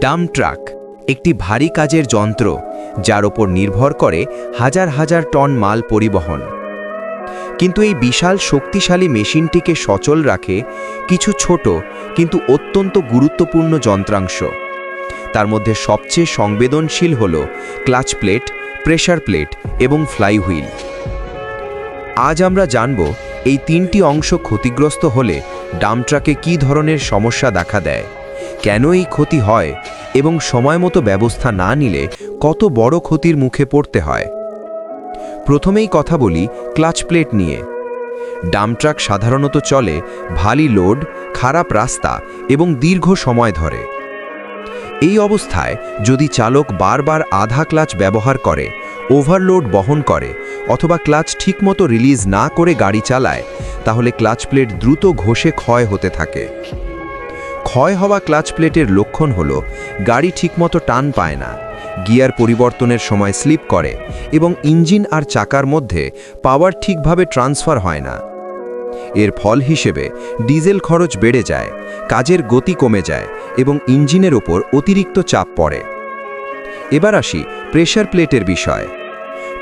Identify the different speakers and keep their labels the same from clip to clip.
Speaker 1: Dump truck একটি ভারী কাজের যন্ত্র যার ওপর নির্ভর করে হাজার হাজার টন মাল পরিবহন। কিন্তু এই বিশাল শক্তিশালী মেশিনটিকে সচল রাখে কিছু ছোট কিন্তু অত্যন্ত গুরুত্বপূর্ণ যন্ত্রাংশ। তার মধ্যে সবচেয়ে সংবেদনশীল হল ক্লাচ প্লেট প্রেশার প্লেট এবং ফ্লাইহুইল। আজ আমরা জানব এই তিনটি অংশ ক্ষতিগ্রস্ত হলে ডামট্রাকে কী ধরনের সমস্যা দেখা দেয়। কেন এই ক্ষতি হয় এবং সময় মতো ব্যবস্থা না নিলে কত বড় ক্ষতির মুখে পড়তে হয়। প্রথমেই কথা বলি ক্লাচ প্লেট নিয়ে। ডামট্রাক সাধারণত চলে ভারী লোড, খারাপ রাস্তা এবং দীর্ঘ সময় ধরে। এই অবস্থায় যদি চালক বারবার আধা ক্লাচ ব্যবহার করে, ওভারলোড বহন করে অথবা ক্লাচ ঠিকমতো রিলিজ না করে গাড়ি চালায়, তাহলে ক্লাচ প্লেট দ্রুত ঘষে ক্ষয় হতে থাকে। ক্ষয় হওয়া ক্লাচ প্লেটের লক্ষণ হল, গাড়ি ঠিকমতো টান পায় না, গিয়ার পরিবর্তনের সময় স্লিপ করে এবং ইঞ্জিন আর চাকার মধ্যে পাওয়ার ঠিকভাবে ট্রান্সফার হয় না। এর ফল হিসেবে ডিজেল খরচ বেড়ে যায়, কাজের গতি কমে যায় এবং ইঞ্জিনের ওপর অতিরিক্ত চাপ পড়ে। এবার আসি প্রেশার প্লেটের বিষয়।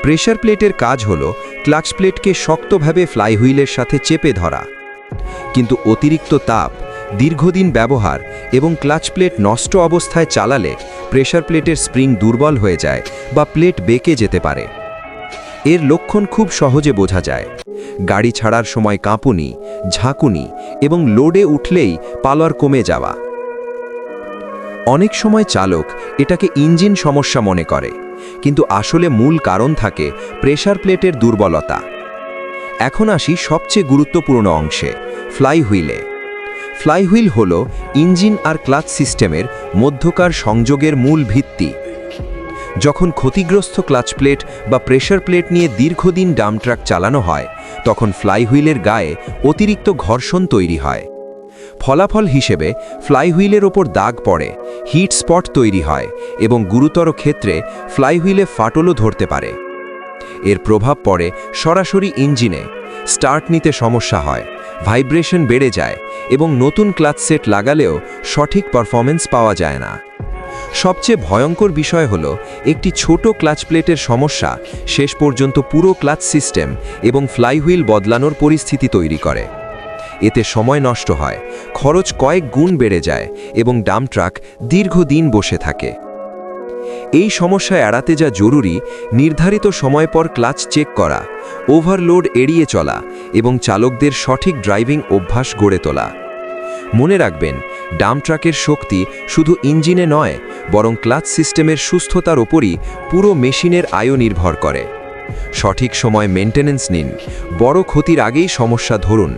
Speaker 1: প্রেশার প্লেটের কাজ হল ক্লাচ প্লেটকে শক্তভাবে ফ্লাইহুইলের সাথে চেপে ধরা। কিন্তু অতিরিক্ত তাপ দীর্ঘদিন ব্যবহার এবং ক্লাচ প্লেট নষ্ট অবস্থায় চালালে প্রেশার প্লেটের স্প্রিং দুর্বল হয়ে যায় বা প্লেট বেঁকে যেতে পারে। এর লক্ষণ খুব সহজে বোঝা যায়। গাড়ি ছাড়ার সময় কাঁপুনি, ঝাঁকুনি এবং লোডে উঠলেই পালর কমে যাওয়া। অনেক সময় চালক এটাকে ইঞ্জিন সমস্যা মনে করে, কিন্তু আসলে মূল কারণ থাকে প্রেশার প্লেটের দুর্বলতা। এখন আসি সবচেয়ে গুরুত্বপূর্ণ অংশে, ফ্লাইহুইলে। ফ্লাইহুইল হল ইঞ্জিন আর ক্লাচ সিস্টেমের মধ্যকার সংযোগের মূল ভিত্তি। যখন ক্ষতিগ্রস্ত ক্লাচ প্লেট বা প্রেশার প্লেট নিয়ে দীর্ঘদিন ডাম ট্রাক চালানো হয়, তখন ফ্লাইহুইলের গায়ে অতিরিক্ত ঘর্ষণ তৈরি হয়। ফলাফল হিসেবে, ফ্লাইহুইলের ওপর দাগ পড়ে, হিট স্পট তৈরি হয় এবং গুরুতর ক্ষেত্রে ফ্লাইহুইলে ফাটলও ধরতে পারে। এর প্রভাব পড়ে সরাসরি ইঞ্জিনে, স্টার্ট নিতে সমস্যা হয়, ভাইব্রেশন বেড়ে যায় এবং নতুন ক্লাচ সেট লাগালেও সঠিক পারফরমেন্স পাওয়া যায় না। সবচেয়ে ভয়ঙ্কর বিষয় হল, একটি ছোট ক্লাচ প্লেটের সমস্যা শেষ পর্যন্ত পুরো ক্লাচ সিস্টেম এবং ফ্লাইহুইল বদলানোর পরিস্থিতি তৈরি করে। এতে সময় নষ্ট হয়, খরচ কয়েক গুণ বেড়ে যায় এবং ডাম ট্রাক দীর্ঘদিন বসে থাকে। এই সমস্যা এড়াতে যা জরুরি, নির্ধারিত সময় পর ক্লাচ চেক করা, ওভারলোড এড়িয়ে চলা এবং চালকদের সঠিক ড্রাইভিং অভ্যাস গড়ে তোলা। মনে রাখবেন ডাম ট্রাকের শক্তি শুধু ইঞ্জিনে নয়, বরং ক্লাচ সিস্টেমের সুস্থতার ওপরই পুরো মেশিনের আয়ু নির্ভর করে। সঠিক সময় মেনটেন্যান্স নিন, বড় ক্ষতির আগেই সমস্যা ধরুন।